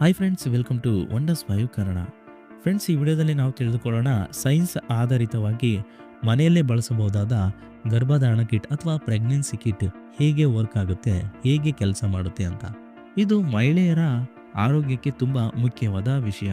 Hi friends welcome to wonders Vayu Kannada friends ಈ ವಿಡಿಯೋದಲ್ಲಿ ನಾವು ತಿಳಿದುಕೊಳ್ಳೋಣ ಸೈನ್ಸ್ ಆಧಾರಿತವಾಗಿ ಮನೆಯಲ್ಲೇ ಬಳಸಬಹುದಾದ ಗರ್ಭಧಾರಣ ಕಿಟ್ ಅಥವಾ ಪ್ರೆಗ್ನೆನ್ಸಿ ಕಿಟ್ ಹೇಗೆ ವರ್ಕ್ ಆಗುತ್ತೆ, ಹೇಗೆ ಕೆಲಸ ಮಾಡುತ್ತೆ ಅಂತ. ಇದು ಮಹಿಳೆಯರ ಆರೋಗ್ಯಕ್ಕೆ ತುಂಬ ಮುಖ್ಯವಾದ ವಿಷಯ.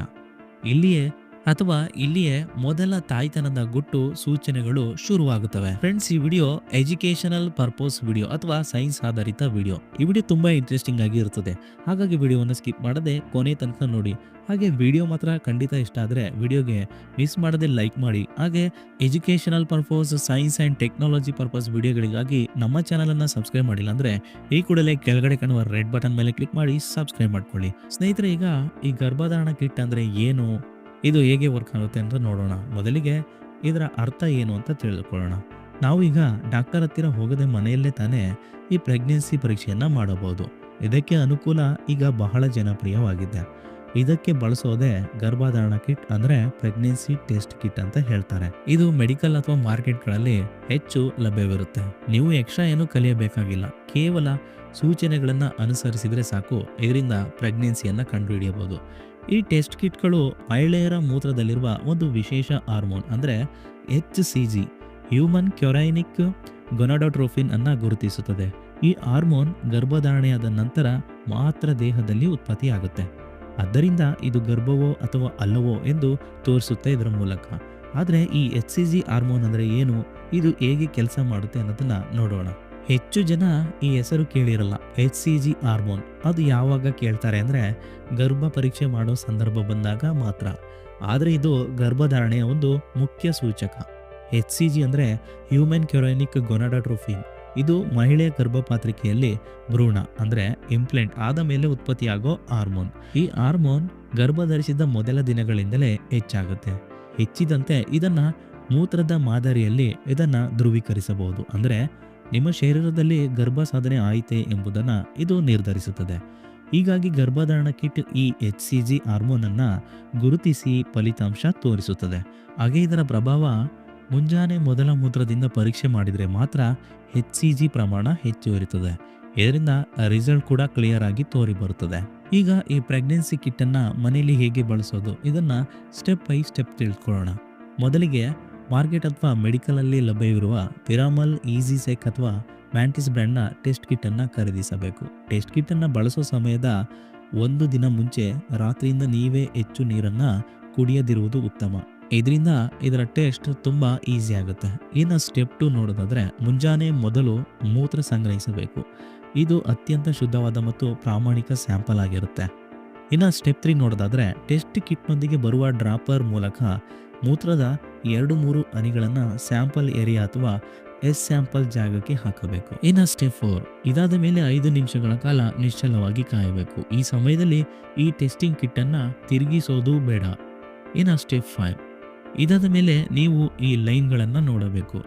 ಇಲ್ಲಿಯೇ ಅಥವಾ ಇಲ್ಲಿಯೇ ಮೊದಲ ತಾಯ್ತನದ ಗುಟ್ಟು ಸೂಚನೆಗಳು ಶುರುವಾಗುತ್ತವೆ. ಫ್ರೆಂಡ್ಸ್ ಈ ವಿಡಿಯೋ ಎಜುಕೇಶನಲ್ ಪರ್ಪೋಸ್ ವಿಡಿಯೋ ಅಥವಾ ಸೈನ್ಸ್ ಆಧಾರಿತ ವಿಡಿಯೋ. ಈ ವಿಡಿಯೋ ತುಂಬಾ ಇಂಟ್ರೆಸ್ಟಿಂಗ್ ಆಗಿ ಇರುತ್ತದೆ ಹಾಗಾಗಿ ವಿಡಿಯೋವನ್ನು ಸ್ಕಿಪ್ ಮಾಡದೆ ಕೊನೆ ತನಕ ನೋಡಿ. ಹಾಗೆ ವಿಡಿಯೋ ಮಾತ್ರ ಖಂಡಿತ ಇಷ್ಟ ಆದರೆ ವಿಡಿಯೋಗೆ ಮಿಸ್ ಮಾಡದೆ ಲೈಕ್ ಮಾಡಿ. ಹಾಗೆ educational purpose, science and technology purpose ವಿಡಿಯೋಗಳಿಗಾಗಿ ನಮ್ಮ ಚಾನಲನ್ನು ಸಬ್ಸ್ಕ್ರೈಬ್ ಮಾಡಿಲ್ಲ ಅಂದರೆ ಈ ಕೂಡಲೇ ಕೆಳಗಡೆ ಕಾಣುವ ರೆಡ್ ಬಟನ್ ಮೇಲೆ ಕ್ಲಿಕ್ ಮಾಡಿ ಸಬ್ಸ್ಕ್ರೈಬ್ ಮಾಡ್ಕೊಳ್ಳಿ. ಸ್ನೇಹಿತರೆ, ಈಗ ಈ ಗರ್ಭಧಾರಣ ಕಿಟ್ ಅಂದರೆ ಏನು? ಇದು ಹೇಗೆ ವರ್ಕ್ ಆಗುತ್ತೆ ಅಂತ ನೋಡೋಣ. ಮೊದಲಿಗೆ ಇದರ ಅರ್ಥ ಏನು ಅಂತ ತಿಳಿದುಕೊಳ್ಳೋಣ. ನಾವು ಈಗ ಡಾಕ್ಟರ್ ಹತ್ತಿರ ಹೋಗದೆ ಮನೆಯಲ್ಲೇ ತಾನೇ ಈ ಪ್ರೆಗ್ನೆನ್ಸಿ ಪರೀಕ್ಷೆಯನ್ನ ಮಾಡಬಹುದು. ಇದಕ್ಕೆ ಅನುಕೂಲ ಈಗ ಬಹಳ ಜನಪ್ರಿಯವಾಗಿದೆ. ಇದಕ್ಕೆ ಬಳಸೋದೇ ಗರ್ಭಧಾರಣ ಕಿಟ್ ಅಂದ್ರೆ ಪ್ರೆಗ್ನೆನ್ಸಿ ಟೆಸ್ಟ್ ಕಿಟ್ ಅಂತ ಹೇಳ್ತಾರೆ. ಇದು ಮೆಡಿಕಲ್ ಅಥವಾ ಮಾರ್ಕೆಟ್ಗಳಲ್ಲಿ ಹೆಚ್ಚು ಲಭ್ಯವಿರುತ್ತೆ. ನೀವು ಎಕ್ಸ್ಟ್ರಾ ಏನು ಕಲಿಯಬೇಕಾಗಿಲ್ಲ. ಕೇವಲ ಸೂಚನೆಗಳನ್ನ ಅನುಸರಿಸಿದರೆ ಸಾಕು. ಇದರಿಂದ ಪ್ರೆಗ್ನೆನ್ಸಿಯನ್ನು ಕಂಡುಹಿಡಿಯಬಹುದು. ಈ ಟೆಸ್ಟ್ ಕಿಟ್ಗಳು ಮಹಿಳೆಯರ ಮೂತ್ರದಲ್ಲಿರುವ ಒಂದು ವಿಶೇಷ ಹಾರ್ಮೋನ್ ಅಂದರೆ H C G human chorionic gonadotropin ಅನ್ನು ಗುರುತಿಸುತ್ತದೆ. ಈ ಹಾರ್ಮೋನ್ ಗರ್ಭಧಾರಣೆಯಾದ ನಂತರ ಮಾತ್ರ ದೇಹದಲ್ಲಿ ಉತ್ಪತ್ತಿಯಾಗುತ್ತೆ. ಆದ್ದರಿಂದ ಇದು ಗರ್ಭವೋ ಅಥವಾ ಅಲ್ಲವೋ ಎಂದು ತೋರಿಸುತ್ತೆ ಇದರ ಮೂಲಕ. ಆದರೆ ಈ ಎಚ್ ಸಿ ಜಿ ಹಾರ್ಮೋನ್ ಅಂದರೆ ಏನು? ಇದು ಹೇಗೆ ಕೆಲಸ ಮಾಡುತ್ತೆ ಅನ್ನೋದನ್ನು ನೋಡೋಣ. ಹೆಚ್ಚು ಜನ ಈ ಹೆಸರು ಕೇಳಿರಲ್ಲ ಎಚ್ ಸಿ ಜಿ ಹಾರ್ಮೋನ್ ಅದು ಯಾವಾಗ ಕೇಳ್ತಾರೆ ಅಂದರೆ ಗರ್ಭ ಪರೀಕ್ಷೆ ಮಾಡೋ ಸಂದರ್ಭ ಬಂದಾಗ ಮಾತ್ರ. ಆದರೆ ಇದು ಗರ್ಭಧಾರಣೆಯ ಒಂದು ಮುಖ್ಯ ಸೂಚಕ. ಎಚ್ ಸಿ ಜಿ ಅಂದರೆ ಹ್ಯೂಮನ್ ಕ್ಯೂರೈನಿಕ್ ಗೊನಾಡಾಟ್ರೋಫಿನ್ ಇದು ಮಹಿಳೆಯ ಗರ್ಭಪಾತ್ರಿಕೆಯಲ್ಲಿ ಭ್ರೂಣ, ಅಂದರೆ ಇಂಪ್ಲೆಂಟ್ ಆದ ಮೇಲೆ ಉತ್ಪತ್ತಿಯಾಗೋ ಹಾರ್ಮೋನ್ ಈ ಹಾರ್ಮೋನ್ ಗರ್ಭಧರಿಸಿದ ಮೊದಲ ದಿನಗಳಿಂದಲೇ ಹೆಚ್ಚಾಗುತ್ತೆ. ಹೆಚ್ಚಿದಂತೆ ಇದನ್ನು ಮೂತ್ರದ ಮಾದರಿಯಲ್ಲಿ ಇದನ್ನು ಧ್ರುವೀಕರಿಸಬಹುದು. ಅಂದರೆ ನಿಮ್ಮ ಶರೀರದಲ್ಲಿ ಗರ್ಭ ಸಾಧನೆ ಆಯಿತೆ ಎಂಬುದನ್ನು ಇದು ನಿರ್ಧರಿಸುತ್ತದೆ. ಹೀಗಾಗಿ ಗರ್ಭಧಾರಣ ಕಿಟ್ ಈ ಎಚ್ ಸಿ ಜಿ ಹಾರ್ಮೋನನ್ನು ಗುರುತಿಸಿ ಫಲಿತಾಂಶ ತೋರಿಸುತ್ತದೆ. ಹಾಗೆ ಇದರ ಪ್ರಭಾವ ಮುಂಜಾನೆ ಮೊದಲ ಮೂತ್ರದಿಂದ ಪರೀಕ್ಷೆ ಮಾಡಿದರೆ ಮಾತ್ರ ಎಚ್ ಸಿ ಜಿ ಪ್ರಮಾಣ ಹೆಚ್ಚು ಇರುತ್ತದೆ ಇದರಿಂದ ರಿಸಲ್ಟ್ ಕೂಡ ಕ್ಲಿಯರ್ ಆಗಿ ತೋರಿ ಬರುತ್ತದೆ. ಈಗ ಈ ಪ್ರೆಗ್ನೆನ್ಸಿ ಕಿಟ್ ಅನ್ನ ಮನೆಯಲ್ಲಿ ಹೇಗೆ ಬಳಸೋದು ಇದನ್ನು ಸ್ಟೆಪ್ ಬೈ ಸ್ಟೆಪ್ ತಿಳ್ಕೊಳ್ಳೋಣ. ಮೊದಲಿಗೆ ಮಾರ್ಕೆಟ್ ಅಥವಾ ಮೆಡಿಕಲಲ್ಲಿ ಲಭ್ಯವಿರುವ ಪಿರಾಮಲ್ ಈಸಿ ಸೆಕ್ ಅಥವಾ ಮ್ಯಾಂಟಿಸ್ ಬ್ರ್ಯಾಂಡ್ನ ಟೆಸ್ಟ್ ಕಿಟ್ಟನ್ನು ಖರೀದಿಸಬೇಕು. ಟೆಸ್ಟ್ ಕಿಟ್ಟನ್ನು ಬಳಸೋ ಸಮಯದ ಒಂದು ದಿನ ಮುಂಚೆ ರಾತ್ರಿಯಿಂದ ನೀವೇ ಹೆಚ್ಚು ನೀರನ್ನು ಕುಡಿಯದಿರುವುದು ಉತ್ತಮ. ಇದರಿಂದ ಇದರ ಟೇಸ್ಟ್ ತುಂಬ ಈಸಿ ಆಗುತ್ತೆ. ಇನ್ನು ಸ್ಟೆಪ್ ಟು ನೋಡೋದಾದರೆ ಮುಂಜಾನೆ ಮೊದಲು ಮೂತ್ರ ಸಂಗ್ರಹಿಸಬೇಕು. ಇದು ಅತ್ಯಂತ ಶುದ್ಧವಾದ ಮತ್ತು ಪ್ರಾಮಾಣಿಕ ಸ್ಯಾಂಪಲ್ ಆಗಿರುತ್ತೆ. ಇನ್ನು ಸ್ಟೆಪ್ ತ್ರೀ ನೋಡೋದಾದರೆ ಟೆಸ್ಟ್ ಕಿಟ್ನೊಂದಿಗೆ ಬರುವ ಡ್ರಾಪರ್ ಮೂಲಕ ಮೂತ್ರದ ಎರಡು ಮೂರು ಹನಿಗಳನ್ನು ಸ್ಯಾಂಪಲ್ ಏರಿಯಾ ಅಥವಾ ಎಸ್ ಸ್ಯಾಂಪಲ್ ಜಾಗಕ್ಕೆ ಹಾಕಬೇಕು. ಇನ್ನು ಸ್ಟೆಪ್ ಫೋರ್, ಇದಾದ ಮೇಲೆ ಐದು ನಿಮಿಷಗಳ ಕಾಲ ನಿಶ್ಚಲವಾಗಿ ಕಾಯಬೇಕು. ಈ ಸಮಯದಲ್ಲಿ ಈ ಟೆಸ್ಟಿಂಗ್ ಕಿಟ್ ಅನ್ನ ತಿರುಗಿಸೋದು ಬೇಡ. ಇನ್ನು ಸ್ಟೆಪ್ ಫೈವ್, ಇದಾದ ಮೇಲೆ ನೀವು ಈ ಲೈನ್ಗಳನ್ನು ನೋಡಬೇಕು.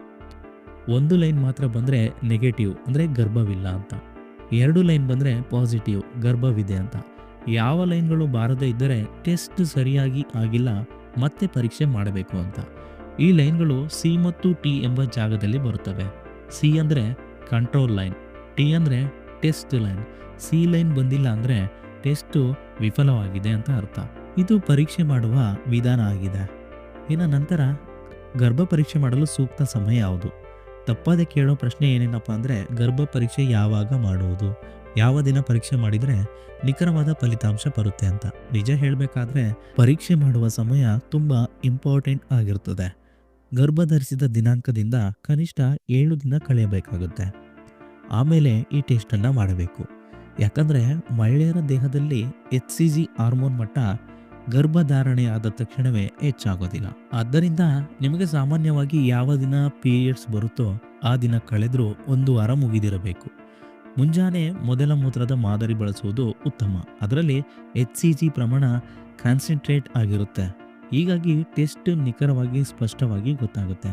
ಒಂದು ಲೈನ್ ಮಾತ್ರ ಬಂದರೆ ನೆಗೆಟಿವ್, ಅಂದರೆ ಗರ್ಭವಿಲ್ಲ ಅಂತ. ಎರಡು ಲೈನ್ ಬಂದರೆ ಪಾಸಿಟಿವ್, ಗರ್ಭವಿದೆ ಅಂತ. ಯಾವ ಲೈನ್ಗಳು ಬಾರದೇ ಇದ್ದರೆ ಟೆಸ್ಟ್ ಸರಿಯಾಗಿ ಆಗಿಲ್ಲ, ಮತ್ತೆ ಪರೀಕ್ಷೆ ಮಾಡಬೇಕು ಅಂತ. ಈ ಲೈನ್ಗಳು ಸಿ ಮತ್ತು ಟಿ ಎಂಬ ಜಾಗದಲ್ಲಿ ಬರುತ್ತವೆ. ಸಿ ಅಂದರೆ ಕಂಟ್ರೋಲ್ ಲೈನ್ ಟಿ ಅಂದರೆ ಟೆಸ್ಟ್ ಲೈನ್ ಸಿ ಲೈನ್ ಬಂದಿಲ್ಲ ಅಂದರೆ ಟೆಸ್ಟು ವಿಫಲವಾಗಿದೆ ಅಂತ ಅರ್ಥ. ಇದು ಪರೀಕ್ಷೆ ಮಾಡುವ ವಿಧಾನ ಆಗಿದೆ. ಇನ್ನು ನಂತರ, ಗರ್ಭ ಪರೀಕ್ಷೆ ಮಾಡಲು ಸೂಕ್ತ ಸಮಯ ಯಾವುದು? ತಪ್ಪದೆ ಕೇಳೋ ಪ್ರಶ್ನೆ ಏನೇನಪ್ಪ ಅಂದರೆ ಗರ್ಭ ಪರೀಕ್ಷೆ ಯಾವಾಗ ಮಾಡುವುದು? ಯಾವ ದಿನ ಪರೀಕ್ಷೆ ಮಾಡಿದರೆ ನಿಖರವಾದ ಫಲಿತಾಂಶ ಬರುತ್ತೆ ಅಂತ. ನಿಜ ಹೇಳಬೇಕಾದ್ರೆ ಪರೀಕ್ಷೆ ಮಾಡುವ ಸಮಯ ತುಂಬ ಇಂಪಾರ್ಟೆಂಟ್ ಆಗಿರ್ತದೆ. ಗರ್ಭ ಧರಿಸಿದ ದಿನಾಂಕದಿಂದ ಕನಿಷ್ಠ ಏಳು ದಿನ ಕಳೆಯಬೇಕಾಗುತ್ತೆ. ಆಮೇಲೆ ಈ ಟೆಸ್ಟನ್ನು ಮಾಡಬೇಕು. ಯಾಕಂದರೆ ಮಹಿಳೆಯರ ದೇಹದಲ್ಲಿ ಎಚ್ ಸಿ ಜಿ ಹಾರ್ಮೋನ್ ಮಟ್ಟ ಗರ್ಭಧಾರಣೆ ಆದ ತಕ್ಷಣವೇ ಹೆಚ್ಚಾಗೋದಿಲ್ಲ. ಆದ್ದರಿಂದ ನಿಮಗೆ ಸಾಮಾನ್ಯವಾಗಿ ಯಾವ ದಿನ ಪೀರಿಯಡ್ಸ್ ಬರುತ್ತೋ ಆ ದಿನ ಕಳೆದರೂ ಒಂದು ವಾರ ಮುಗಿದಿರಬೇಕು. ಮುಂಜಾನೆ ಮೊದಲ ಮೂತ್ರದ ಮಾದರಿ ಬಳಸುವುದು ಉತ್ತಮ. ಅದರಲ್ಲಿ ಎಚ್ ಸಿ ಜಿ ಪ್ರಮಾಣ ಕಾನ್ಸಂಟ್ರೇಟ್ ಆಗಿರುತ್ತೆ. ಹೀಗಾಗಿ ಟೆಸ್ಟ್ ನಿಖರವಾಗಿ, ಸ್ಪಷ್ಟವಾಗಿ ಗೊತ್ತಾಗುತ್ತೆ.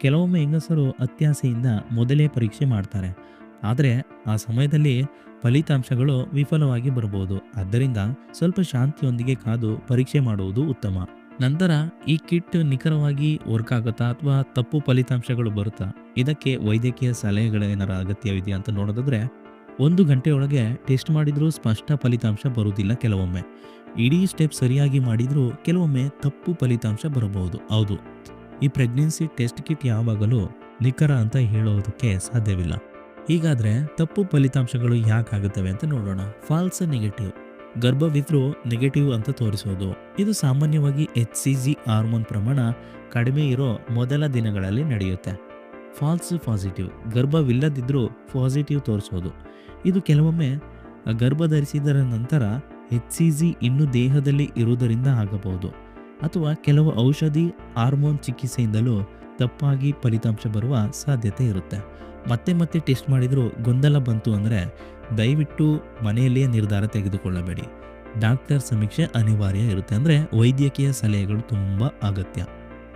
ಕೆಲವೊಮ್ಮೆ ಹೆಂಗಸರು ಅತ್ಯಾಸೆಯಿಂದ ಮೊದಲೇ ಪರೀಕ್ಷೆ ಮಾಡ್ತಾರೆ. ಆದರೆ ಆ ಸಮಯದಲ್ಲಿ ಫಲಿತಾಂಶಗಳು ವಿಫಲವಾಗಿ ಬರಬಹುದು. ಆದ್ದರಿಂದ ಸ್ವಲ್ಪ ಶಾಂತಿಯೊಂದಿಗೆ ಕಾದು ಪರೀಕ್ಷೆ ಮಾಡುವುದು ಉತ್ತಮ. ನಂತರ ಈ ಕಿಟ್ ನಿಖರವಾಗಿ ವರ್ಕ್ ಆಗುತ್ತಾ ಅಥವಾ ತಪ್ಪು ಫಲಿತಾಂಶಗಳು ಬರುತ್ತಾ? ಇದಕ್ಕೆ ವೈದ್ಯಕೀಯ ಸಲಹೆಗಳ ಏನಾರ ಅಗತ್ಯವಿದೆಯಾ ಅಂತ ನೋಡೋದಾದ್ರೆ, ಒಂದು ಗಂಟೆಯೊಳಗೆ ಟೆಸ್ಟ್ ಮಾಡಿದರೂ ಸ್ಪಷ್ಟ ಫಲಿತಾಂಶ ಬರುವುದಿಲ್ಲ ಕೆಲವೊಮ್ಮೆ. ಇಡೀ ಸ್ಟೆಪ್ ಸರಿಯಾಗಿ ಮಾಡಿದರೂ ಕೆಲವೊಮ್ಮೆ ತಪ್ಪು ಫಲಿತಾಂಶ ಬರಬಹುದು. ಹೌದು, ಈ ಪ್ರೆಗ್ನೆನ್ಸಿ ಟೆಸ್ಟ್ ಕಿಟ್ ಯಾವಾಗಲೂ ನಿಖರ ಅಂತ ಹೇಳೋದಕ್ಕೆ ಸಾಧ್ಯವಿಲ್ಲ. ಹೀಗಾದರೆ ತಪ್ಪು ಫಲಿತಾಂಶಗಳು ಯಾಕಾಗುತ್ತವೆ ಅಂತ ನೋಡೋಣ. Falls negative. ಗರ್ಭವಿದ್ರೂ ನೆಗೆಟಿವ್ ಅಂತ ತೋರಿಸೋದು. ಇದು ಸಾಮಾನ್ಯವಾಗಿ ಎಚ್ ಸಿ ಜಿ ಹಾರ್ಮೋನ್ ಪ್ರಮಾಣ ಕಡಿಮೆ ಇರೋ ಮೊದಲ ದಿನಗಳಲ್ಲಿ ನಡೆಯುತ್ತೆ. Falls positive. ಗರ್ಭವಿಲ್ಲದಿದ್ದರೂ ಪಾಸಿಟಿವ್ ತೋರಿಸೋದು. ಇದು ಕೆಲವೊಮ್ಮೆ ಗರ್ಭ ಧರಿಸಿದರ ನಂತರ ಎಚ್ ಸಿ ಜಿ ಇನ್ನೂ ದೇಹದಲ್ಲಿ ಇರುವುದರಿಂದ ಆಗಬಹುದು. ಅಥವಾ ಕೆಲವು ಔಷಧಿ, ಹಾರ್ಮೋನ್ ಚಿಕಿತ್ಸೆಯಿಂದಲೂ ತಪ್ಪಾಗಿ ಫಲಿತಾಂಶ ಬರುವ ಸಾಧ್ಯತೆ ಇರುತ್ತೆ. ಮತ್ತೆ ಮತ್ತೆ ಟೆಸ್ಟ್ ಮಾಡಿದರೂ ಗೊಂದಲ ಬಂತು ಅಂದರೆ ದಯವಿಟ್ಟು ಮನೆಯಲ್ಲಿಯೇ ನಿರ್ಧಾರ ತೆಗೆದುಕೊಳ್ಳಬೇಡಿ. ಡಾಕ್ಟರ್ ಸಮೀಕ್ಷೆ ಅನಿವಾರ್ಯ ಇರುತ್ತೆ ಅಂದರೆ ವೈದ್ಯಕೀಯ ಸಲಹೆಗಳು ತುಂಬ ಅಗತ್ಯ.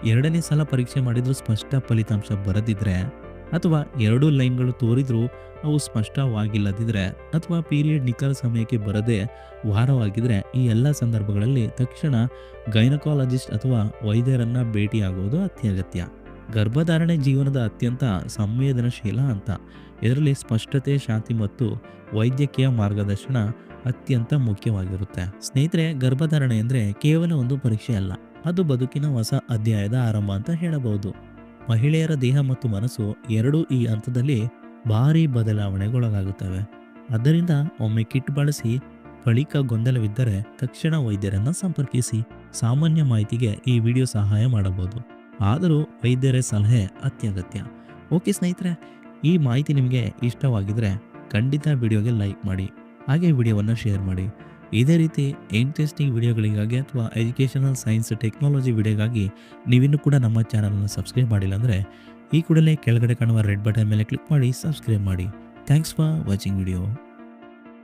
ಎರಡನೇ ಸಲ ಪರೀಕ್ಷೆ ಮಾಡಿದರೂ ಸ್ಪಷ್ಟ ಫಲಿತಾಂಶ ಬರದಿದ್ರೆ ಅಥವಾ ಎರಡೂ ಲೈನ್ಗಳು ತೋರಿದ್ರೂ ಅವು ಸ್ಪಷ್ಟವಾಗಿಲ್ಲದಿದ್ದರೆ ಅಥವಾ ಪೀರಿಯಡ್ ನಿಖರ ಸಮಯಕ್ಕೆ ಬರದೆ ವಾರವಾಗಿದ್ದರೆ ಈ ಎಲ್ಲ ಸಂದರ್ಭಗಳಲ್ಲಿ ತಕ್ಷಣ ಗೈನಕಾಲಜಿಸ್ಟ್ ಅಥವಾ ವೈದ್ಯರನ್ನ ಭೇಟಿಯಾಗುವುದು ಅತ್ಯಗತ್ಯ. ಗರ್ಭಧಾರಣೆ ಜೀವನದ ಅತ್ಯಂತ ಸಂವೇದನಶೀಲ ಅಂತ ಇದರಲ್ಲಿ ಸ್ಪಷ್ಟತೆ, ಶಾಂತಿ ಮತ್ತು ವೈದ್ಯಕೀಯ ಮಾರ್ಗದರ್ಶನ ಅತ್ಯಂತ ಮುಖ್ಯವಾಗಿರುತ್ತೆ. ಸ್ನೇಹಿತರೆ, ಗರ್ಭಧಾರಣೆ ಅಂದರೆ ಕೇವಲ ಒಂದು ಪರೀಕ್ಷೆ ಅಲ್ಲ. ಅದು ಬದುಕಿನ ಹೊಸ ಅಧ್ಯಾಯದ ಆರಂಭ ಅಂತ ಹೇಳಬಹುದು. ಮಹಿಳೆಯರ ದೇಹ ಮತ್ತು ಮನಸ್ಸು ಎರಡೂ ಈ ಹಂತದಲ್ಲಿ ಭಾರಿ ಬದಲಾವಣೆಗೊಳಗಾಗುತ್ತವೆ. ಆದ್ದರಿಂದ ಒಮ್ಮೆ ಕಿಟ್ ಬಳಸಿ ಬಳಿಕ ಗೊಂದಲವಿದ್ದರೆ ತಕ್ಷಣ ವೈದ್ಯರನ್ನು ಸಂಪರ್ಕಿಸಿ ಸಾಮಾನ್ಯ ಮಾಹಿತಿಗೆ ಈ ವಿಡಿಯೋ ಸಹಾಯ ಮಾಡಬಹುದು. ಆದರೂ ವೈದ್ಯರ ಸಲಹೆ ಅತ್ಯಗತ್ಯ. ಓಕೆ ಸ್ನೇಹಿತರೆ, ಈ ಮಾಹಿತಿ ನಿಮಗೆ ಇಷ್ಟವಾಗಿದ್ದರೆ ಖಂಡಿತ ವಿಡಿಯೋಗೆ ಲೈಕ್ ಮಾಡಿ, ಹಾಗೆ ವಿಡಿಯೋವನ್ನು ಶೇರ್ ಮಾಡಿ. ಇದೇ ರೀತಿ ಇಂಟ್ರೆಸ್ಟಿಂಗ್ ವಿಡಿಯೋಗಳಿಗಾಗಿ ಅಥವಾ ಎಜುಕೇಷನಲ್ ಸೈನ್ಸ್ ಟೆಕ್ನಾಲಜಿ ವಿಡಿಯೋಗಾಗಿ ನೀವಿನ್ನೂ ಕೂಡ ನಮ್ಮ ಚಾನಲನ್ನು ಸಬ್ಸ್ಕ್ರೈಬ್ ಮಾಡಿಲ್ಲ ಅಂದರೆ ಈ ಕೂಡಲೇ ಕೆಳಗಡೆ ಕಾಣುವ ರೆಡ್ ಬಟನ್ ಮೇಲೆ ಕ್ಲಿಕ್ ಮಾಡಿ ಸಬ್ಸ್ಕ್ರೈಬ್ ಮಾಡಿ. Thanks for watching video